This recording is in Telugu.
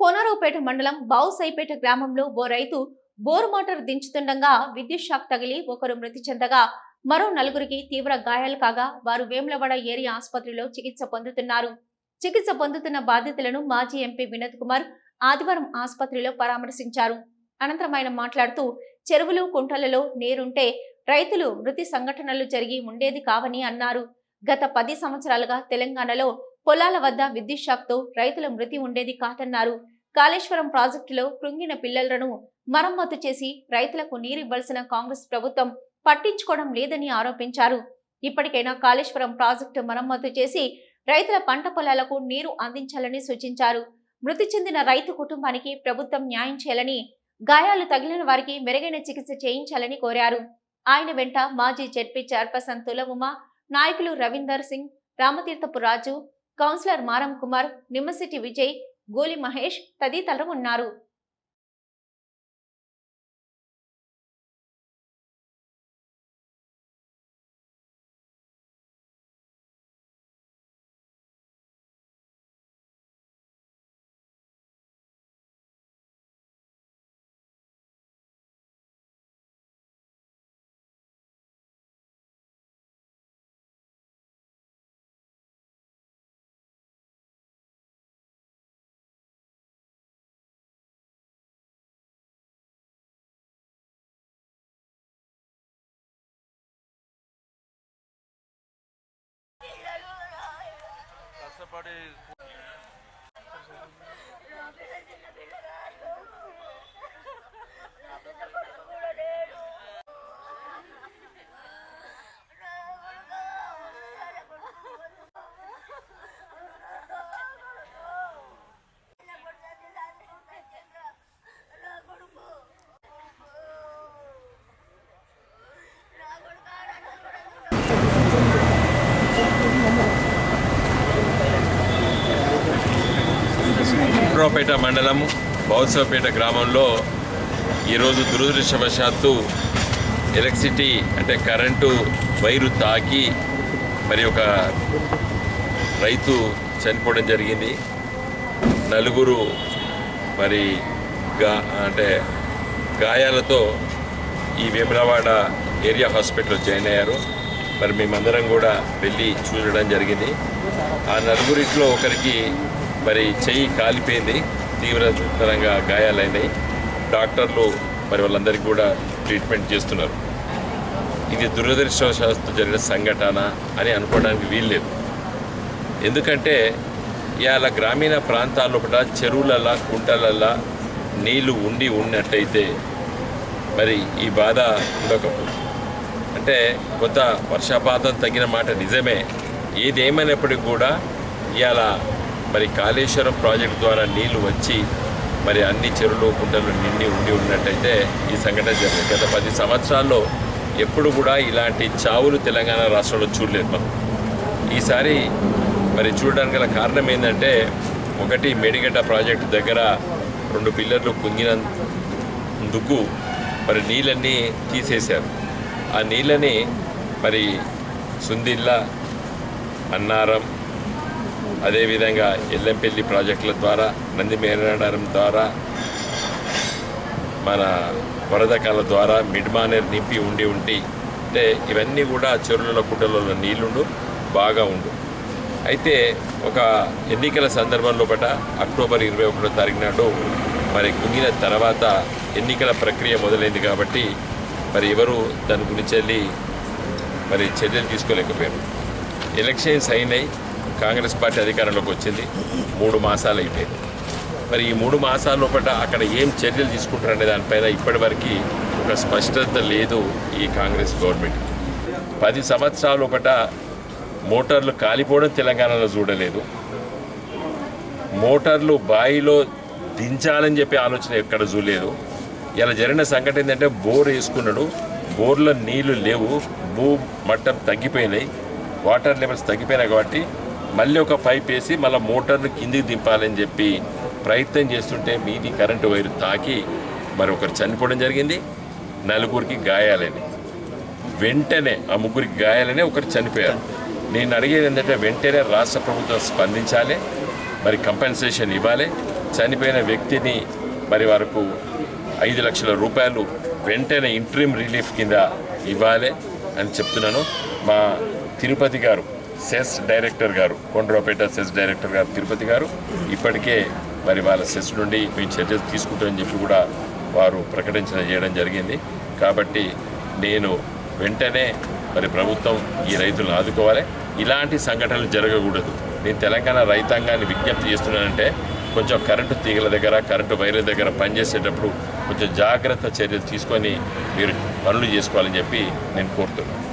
కోనరావుపేట మండలం బావుసైపేట గ్రామంలో ఓ రైతు బోర్ మోటార్ దించుతుండగా విద్యుత్ షాక్ తగిలి ఒకరు మృతి చెందగా మరో నలుగురికి తీవ్ర గాయాలు కాగా వారు వేములవాడ ఏరియా ఆసుపత్రిలో చికిత్స పొందుతున్నారు. చికిత్స పొందుతున్న బాధితులను మాజీ ఎంపీ వినోద్ కుమార్ ఆదివారం ఆసుపత్రిలో పరామర్శించారు. అనంతరం ఆయన మాట్లాడుతూ చెరువులు కుంటలలో నీరుంటే రైతులు మృతి సంఘటనలు జరిగి ఉండేది కావని అన్నారు. గత పది సంవత్సరాలుగా తెలంగాణలో పొలాల వద్ద విద్యుత్ షాక్తో రైతుల మృతి ఉండేది కాదన్నారు. కాళేశ్వరం ప్రాజెక్టులో కృంగిన పిల్లలను మరమ్మతు చేసి రైతులకు నీరివ్వాల్సిన కాంగ్రెస్ ప్రభుత్వం పట్టించుకోవడం లేదని ఆరోపించారు. ఇప్పటికైనా కాళేశ్వరం ప్రాజెక్టు మరమ్మతు చేసి రైతుల పంట పొలాలకు నీరు అందించాలని సూచించారు. మృతి చెందిన రైతు కుటుంబానికి ప్రభుత్వం న్యాయం చేయాలని గాయాలు తగిలిన వారికి మెరుగైన చికిత్స చేయించాలని కోరారు. ఆయన వెంట మాజీ జడ్పీ చైర్పర్సన్ తులవుమ నాయకులు రవీందర్ సింగ్ రామతీర్థపు రాజు కౌన్సిలర్ మారం కుమార్ నిమ్మసిటి విజయ్ గోలి మహేష్ తదితరులు ఉన్నారు. everybody. కుట్రాపేట మండలం బౌత్సవపేట గ్రామంలో ఈరోజు దురదృష్టవశాత్తు ఎలక్ట్రిసిటీ అంటే కరెంటు వైరు తాకి మరి ఒక రైతు చనిపోవడం జరిగింది. నలుగురు మరి గా అంటే గాయాలతో ఈ వేములవాడ ఏరియా హాస్పిటల్లో జాయిన్ అయ్యారు. మరి మేమందరం కూడా వెళ్ళి చూడడం జరిగింది. ఆ నలుగురిట్లో ఒకరికి మరి చెయ్యి కాలిపోయింది తీవ్రతరంగా గాయాలైనాయి డాక్టర్లు మరి వాళ్ళందరికీ కూడా ట్రీట్మెంట్ చేస్తున్నారు. ఇది దురదృష్టవశాస్తు జరిగిన సంఘటన అని అనుకోవడానికి వీల్లేదు. ఎందుకంటే ఇవాళ గ్రామీణ ప్రాంతాల్లో కూడా చెరువులల్లా కుంటలల్లా నీళ్ళు ఉండి ఉన్నట్టయితే మరి ఈ బాధ ఉండకపోదు అంటే కొంత వర్షపాతం తగిన మాట నిజమే. ఏదేమైనప్పటికీ కూడా ఇవాళ మరి కాళేశ్వరం ప్రాజెక్టు ద్వారా నీళ్ళు వచ్చి మరి అన్ని చెరువులు కుంటలు నిండి ఉండి ఉన్నట్టయితే ఈ సంఘటన జరిగింది. గత పది సంవత్సరాల్లో ఎప్పుడు కూడా ఇలాంటి చావులు తెలంగాణ రాష్ట్రంలో చూడలేదు మనం. ఈసారి మరి చూడడానికి గల కారణం ఏంటంటే ఒకటి మేడిగడ్డ ప్రాజెక్టు దగ్గర రెండు పిల్లర్లు కుంగినందుకు మరి నీళ్ళన్నీ తీసేశారు. ఆ నీళ్ళని మరి సుందిల్ల అన్నారం అదేవిధంగా ఎల్లంపల్లి ప్రాజెక్టుల ద్వారా నంది మేనాడారం ద్వారా మన వరదకాల ద్వారా మిడ్మానేర్ నింపి ఉండి ఉండి అంటే ఇవన్నీ కూడా చెరువుల కుట్టలలో నీళ్ళుండు బాగా ఉండు. అయితే ఒక ఎన్నికల సందర్భంలో పట అక్టోబర్ ఇరవై ఒకటో తారీఖు నాడు మరి కుంగిన తర్వాత ఎన్నికల ప్రక్రియ మొదలైంది కాబట్టి మరి ఎవరు దాని గురించి వెళ్ళి మరి చర్యలు తీసుకోలేకపోయారు. ఎలక్షన్స్ అయినాయి కాంగ్రెస్ పార్టీ అధికారంలోకి వచ్చింది. మూడు మాసాలు అయిపోయింది మరి ఈ మూడు మాసాల లోపల అక్కడ ఏం చర్యలు తీసుకుంటారనే దానిపైన ఇప్పటివరకు ఒక స్పష్టత లేదు ఈ కాంగ్రెస్ గవర్నమెంట్ పది సంవత్సరాల లోపల మోటార్లు కాలిపోవడం తెలంగాణలో చూడలేదు. మోటార్లు బాయిలో దించాలని చెప్పి ఆలోచన ఎక్కడ చూడలేదు. ఇలా జరిగిన సంఘటన ఏంటంటే బోర్ వేసుకున్నాడు. బోర్లో నీళ్ళు లేవు. భూ మట్టం తగ్గిపోయినాయి. వాటర్ లెవెల్స్ తగ్గిపోయినాయి కాబట్టి మళ్ళీ ఒక పైప్ వేసి మళ్ళీ మోటార్ను కిందికి దింపాలని చెప్పి ప్రయత్నం చేస్తుంటే మీది కరెంటు వైర్ తాకి మరి ఒకరు చనిపోవడం జరిగింది. నలుగురికి గాయాలని. వెంటనే ఆ ముగ్గురికి గాయాలనే ఒకరు చనిపోయారు. నేను అడిగేది ఏంటంటే వెంటనే రాష్ట్ర ప్రభుత్వం స్పందించాలి. మరి కంపెన్సేషన్ ఇవ్వాలి. చనిపోయిన వ్యక్తిని మరి వరకు ఐదు లక్షల రూపాయలు వెంటనే ఇంట్రీమ్ రిలీఫ్ కింద ఇవ్వాలి అని చెప్తున్నాను. మా తిరుపతి గారు సెస్ డైరెక్టర్ గారు కొండ్రపేట సెస్ డైరెక్టర్ గారు తిరుపతి గారు. ఇప్పటికే మరి వాళ్ళ సెస్ నుండి మేము చర్యలు తీసుకుంటామని చెప్పి కూడా వారు ప్రకటించడం చేయడం జరిగింది. కాబట్టి నేను వెంటనే మరి ప్రభుత్వం ఈ రైతులను ఆదుకోవాలి. ఇలాంటి సంఘటనలు జరగకూడదు. నేను తెలంగాణ రైతాంగాన్ని విజ్ఞప్తి చేస్తున్నానంటే కొంచెం కరెంటు తీగల దగ్గర కరెంటు వైర్ల దగ్గర పనిచేసేటప్పుడు కొంచెం జాగ్రత్త చర్యలు తీసుకొని మీరు పనులు చేసుకోవాలని చెప్పి నేను కోరుతున్నాను.